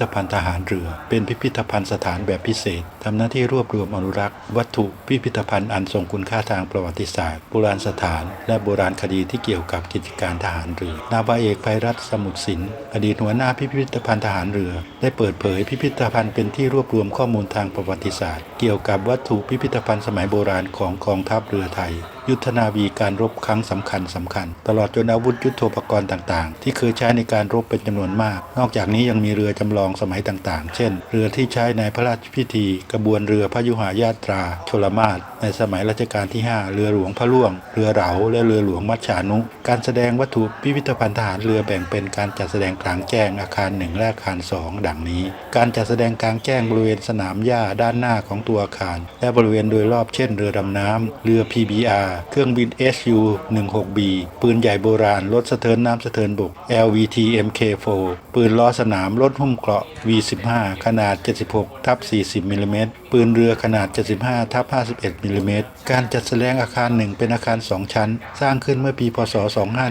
ธภัณฑ์ทหารเรือ เป็นพิพิธภัณฑ์สถานแบบพิเศษทำหน้าที่รวบรวมอนุรักษ์ วัตถุพิพิธภัณฑ์อันทรงคุณค่าทางประวัติศาสตร์โบราณสถาน และโบราณคดีที่เกี่ยวกับกิจการทหารเรือนาวาเอกไพรัตสมุทรสินอดีตหัวหน้าพิพิธภัณฑ์ทหารเรือ ได้เปิดเผยพิพิธภัณฑ์เป็นที่รวบรวมข้อมูลทางประวัติศาสตร์ เกี่ยวกับวัตถุพิพิธภัณฑ์สมัยโบราณของกองทัพเรือไทยยุทธนาวีการรบครั้งสำคัญสำคัญ ตลอดจนอาวุธยุทโธปกรณ์ต่างๆ ที่เคยใช้ในการรบเป็นจำนวนมาก นอกจากนี้ยังมีเรือจำลองสมัยต่างๆ เช่น เรือที่ใช้ในพระราชพิธี กระบวนเรือพระยุหายาตรา ชลมาศในสมัยรัชกาลที่ 5 เรือหลวงพระล่วง เรือเหราและเรือหลวงมัจฉานุ การแสดงวัตถุพิพิธภัณฑ์ทหารเรือแบ่งเป็นการจัดแสดงกลางแจ้งอาคารหนึ่งและอาคารสองดังนี้ การจัดแสดงกลางแจ้งบริเวณสนามหญ้าด้านหน้าของตัวอาคาร และบริเวณโดยรอบเช่น เรือดำน้ำเรือ PBR เครื่องบิน SU 16B ปืนใหญ่โบราณ รถสะเทินน้ำสะเทินบก LVT MK4 ปืนล้อสนาม รถหุ้มเกราะ V15 ขนาด 76 ทับ 40 มิลลิเมตร ปืนเรือขนาด 75 ทับ 51 มิลลิเมตร การจัดแสดงอาคารหนึ่งเป็นอาคาร 2 ชั้น สร้างขึ้นเมื่อปี พศ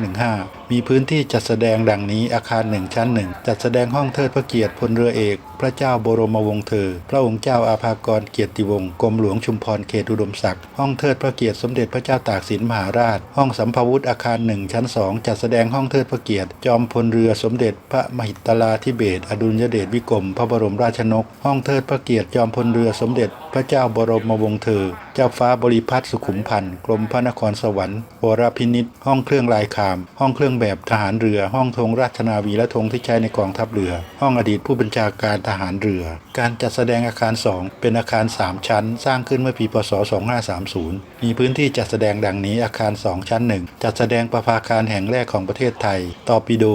2515 มีพื้นที่จัดแสดงดังนี้อาคาร 1 ชั้น 1 จัดแสดงห้องเทิดพระเกียรติพลเรือเอก ระเจ้าบรมวงศ์เธอ พระองค์เจ้าอาภากรเกียรติวงศ์กรมหลวงชุมพรเขตอุดมศักดิ์ห้องเทิดพระเกียรติสมเด็จพระเจ้าตากสินมหาราช ห้องสัมภวุธอาคารหนึ่งชั้นสองจัดแสดงห้องเทิดพระเกียรติ จอมพลเรือสมเด็จพระมหิตลาธิเบศรอดุลยเดชวิกรมพระบรมราชนก ห้องเทิดพระเกียรติจอมพลเรือสมเด็จ พระเจ้าบรมวงศ์เธอ เจ้าฟ้าบริพัตรสุขุมพันธ์ กรมพระนครสวรรค์วรพินิษห้องเครื่องลายคาม ห้องเครื่องแบบทหารเรือ ห้องธงราชนาวีและธงที่ใช้ในกองทัพเรือ ห้องอดีตผู้บัญชาการทหารเรือ การจัดแสดงอาคาร 2 เป็นอาคาร 3 ชั้น สร้างขึ้นเมื่อปีพศ 2530 มีพื้นที่จัดแสดงดังนี้อาคาร 2 ชั้น 1 จัดแสดงประภาคารแห่งแรกของประเทศไทย ตอปิโด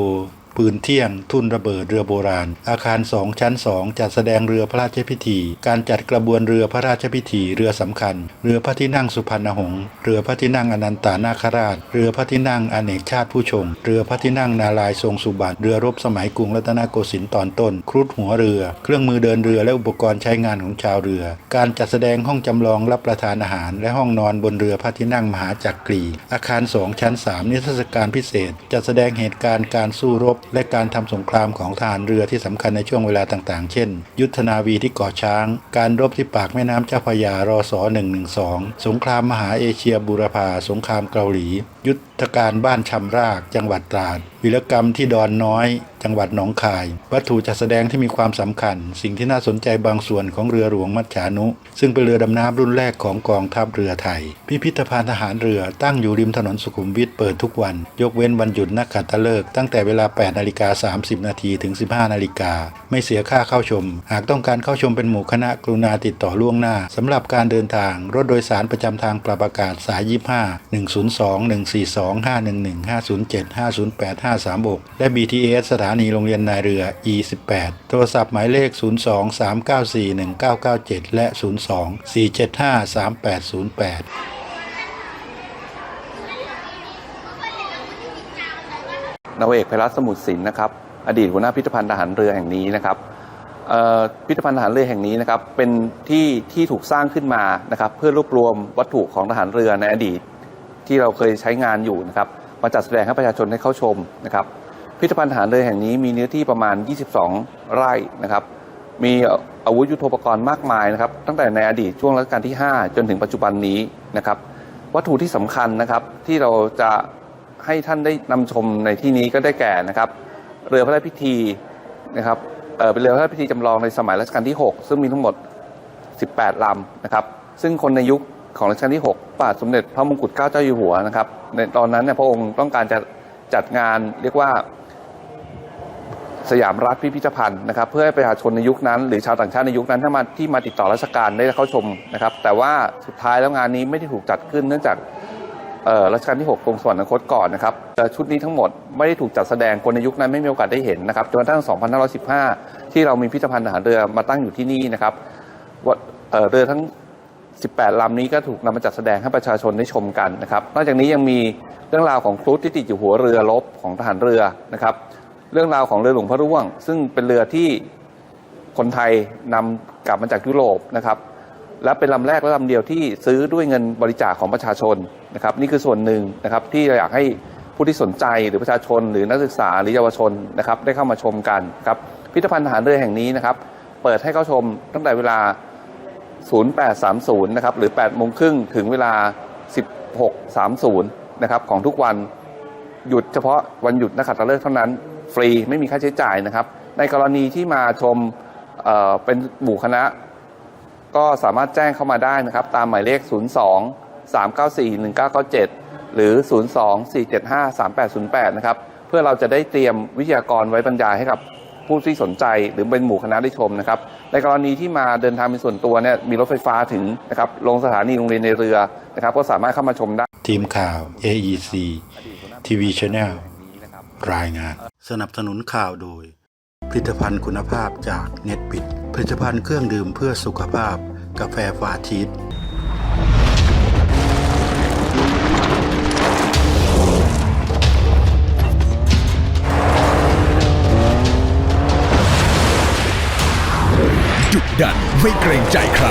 ปืนเที่ยง ทุ่นระเบิดเรือโบราณ อาคาร2ชั้น2จัดแสดงเรือพระราชพิธี การจัดกระบวนเรือพระราชพิธี เรือสำคัญ เรือพระที่นั่งสุพรรณหงษ์เรือพระที่นั่งอนันตานาคราช เรือพระที่นั่งอเนกชาติผู้ชมเรือพระที่นั่งนาลายทรงสุบรรณเรือรบสมัยกรุงรัตนโกสินทร์ตอนต้น ครุฑหัวเรือ เครื่องมือเดินเรือและอุปกรณ์ใช้งานของชาวเรือ การจัดแสดงห้องจำลองรับประทานอาหาร และห้องนอนบนเรือพระที่นั่งมหาจักรี อาคาร2ชั้น 3 นิทรรศการพิเศษจัดแสดงเหตุการณ์การสู้รบและการทำสงครามของทหารเรือที่สำคัญในช่วงเวลาต่างๆ เช่น ยุทธนาวีที่เกาะช้าง การรบที่ปากแม่น้ำเจ้าพยารอส112 สงครามมหาเอเชียบูรพาสงครามเกาหลี ยุทธการบ้านชำราก จังหวัดตราดวิรกรรมที่ดอนน้อย จังหวัดหนองคาย วัตถุจัดแสดงที่มีความสำคัญ สิ่งที่น่าสนใจบางส่วนของเรือหลวงมัจฉานุ ซึ่งเป็นเรือดำน้ำรุ่นแรกของกองทัพเรือไทย พิพิธภัณฑ์ทหารเรือตั้งอยู่ริมถนนสุขุมวิทเปิดทุกวัน ยกเว้นวันหยุดนักขัตฤกษ์ตั้งแต่เวลา 8 นาฬิกา 30 นาทีถึง 15 นาฬิกา ไม่เสียค่าเข้าชม หากต้องการเข้าชมเป็นหมู่คณะกรุณาติดต่อล่วงหน้าสำหรับการเดินทาง รถโดยสารประจำทางปรับอากาศสาย 25 102 142 511 507 508 536 และ BTS สถานีโรงเรียนนายเรือ E18 โทรศัพท์หมายเลข 02 394 1997 และ 02 475 3808นาวเอกไพรัตน์สมุทรสินนะครับอดีตหัวหน้าพิพิธภัณฑ์ทหารเรือแห่งนี้นะครับพิพิธภัณฑ์ทหารเรือแห่งนี้นะครับเป็นที่ที่ถูกสร้างขึ้นมานะครับเพื่อรวบรวมวัตถุของทหารเรือในอดีตที่เราเคยใช้งานอยู่นะครับ มาจัดแสดงให้ประชาชนได้เข้าชมนะครับพิพิธภัณฑ์ทหารเรือแห่งนี้มีเนื้อที่ประมาณ 22 ไร่นะครับ มีอาวุธยุทโธปกรณ์มากมายนะครับ ตั้งแต่ในอดีตช่วงรัชกาลที่ 5 จนถึงปัจจุบันนี้นะครับ วัตถุที่สำคัญนะครับที่เราจะให้ท่านได้นำชมในที่นี้ก็ได้แก่นะครับ เรือพระราชพิธีนะครับเเป็นเรือพระราชพิธีจำลองในสมัยรัชกาลที่ 6 ซึ่งมีทั้งหมด 18 ลำนะครับ ซึ่งคนในยุค ของรัชกาลที่6ป่าสมเด็จพระมงกุฎเกล้าเจ้าอยู่หัวนะครับ ในตอนนั้นเนี่ยพระองค์ต้องการจะจัดงานเรียกว่าสยามรัฐพิพิธภัณฑ์นะครับ เพื่อให้ประชาชนในยุคนั้น หรือชาวต่างชาติในยุคนั้นถ้ามาที่มาติดต่อราชการได้เข้าชมนะครับ แต่ว่าสุดท้ายแล้วงานนี้ไม่ได้ถูกจัดขึ้นเนื่องจากรัชกาลที่ 6 กรมสวรรคตก่อนนะครับชุดนี้ทั้งหมดไม่ได้ถูกจัดแสดงคนในยุคนั้นไม่มีโอกาสได้เห็นนะครับจนกระทั่ง 2515 ที่เรามีพิพิธภัณฑ์ทหารเรือมาตั้งอยู่ที่นี่นะครับว่าเอ่อเรือทั้ง 18 ลำนี้ก็ถูกนำมาจัดแสดงให้ประชาชนได้ชมกันนะครับ นอกจากนี้ยังมีเรื่องราวของครุฑที่ติดอยู่หัวเรือรบของทหารเรือนะครับ เรื่องราวของเรือหลวงพระร่วง ซึ่งเป็นเรือที่คนไทยนำกลับมาจากยุโรปนะครับ และเป็นลำแรกและลำเดียวที่ซื้อด้วยเงินบริจาคของประชาชนนะครับ นี่คือส่วนหนึ่งนะครับที่เราอยากให้ผู้ที่สนใจหรือประชาชน หรือนักศึกษาหรือเยาวชนนะครับได้เข้ามาชมกันครับพิพิธภัณฑ์ทหารเรือแห่งนี้นะครับ เปิดให้เข้าชมตั้งแต่เวลา 0830 นะครับ หรือ8โมงครึ่งถึงเวลา 1630 นะครับ ของทุกวันหยุดเฉพาะวันหยุดนักขัตฤกษ์เท่านั้น ฟรีไม่มีค่าใช้จ่ายนะครับ ในกรณีที่มาชมเเป็นหมู่คณะ ก็สามารถแจ้งเข้ามาได้นะครับ ตามหมายเลข 02 394 1997 หรือ 02 475 3808 นะครับ เพื่อเราจะได้เตรียมวิทยากรไว้บรรยายให้กับ ผู้ที่สนใจหรือเป็นหมู่คณะได้ชมนะครับในกรณีที่มาเดินทางเป็นส่วนตัวเนี่ยมีรถไฟฟ้าถึงนะครับลงสถานีโรงเรียนในเรือนะครับก็สามารถเข้ามาชมได้ ทีมข่าว AEC TV Channel รายงาน สนับสนุนข่าวโดย ผลิตภัณฑ์คุณภาพจากเน็ตบิด ผลิตภัณฑ์เครื่องดื่มเพื่อสุขภาพ กาแฟฟาชีส ดุดันไม่เกรงใจใคร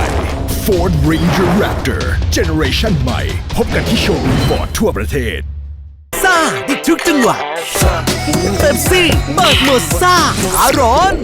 Ford Ranger Raptor Generation ใหม่ พบกันที่โชว์รูมฟอร์ดทั่วประเทศซ่าทุกจังหวะเต็มซี่เบิกหมดซ่าอารอน